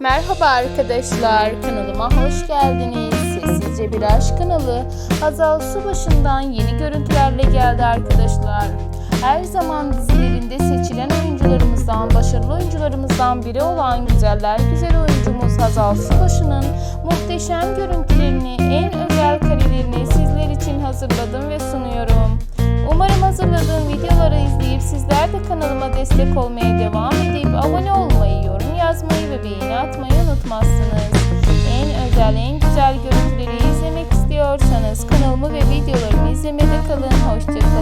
Merhaba arkadaşlar, kanalıma hoş geldiniz. Sessizce Bir Aşk kanalı Hazal Subaşı'ndan yeni görüntülerle geldi arkadaşlar. Her zaman dizilerinde seçilen oyuncularımızdan, başarılı oyuncularımızdan biri olan güzeller güzel oyuncumuz Hazal Subaşı'nın muhteşem görüntülerini, en özel karelerini sizler için hazırladım ve sunuyorum. Umarım hazırladığım videoları izleyip sizler de kanalıma destek olmaya devam edip abone olmayı, unutmazsınız. En özel, en güzel görüntüleri izlemek istiyorsanız kanalımı ve videolarımı izlemede kalın. Hoşçakalın.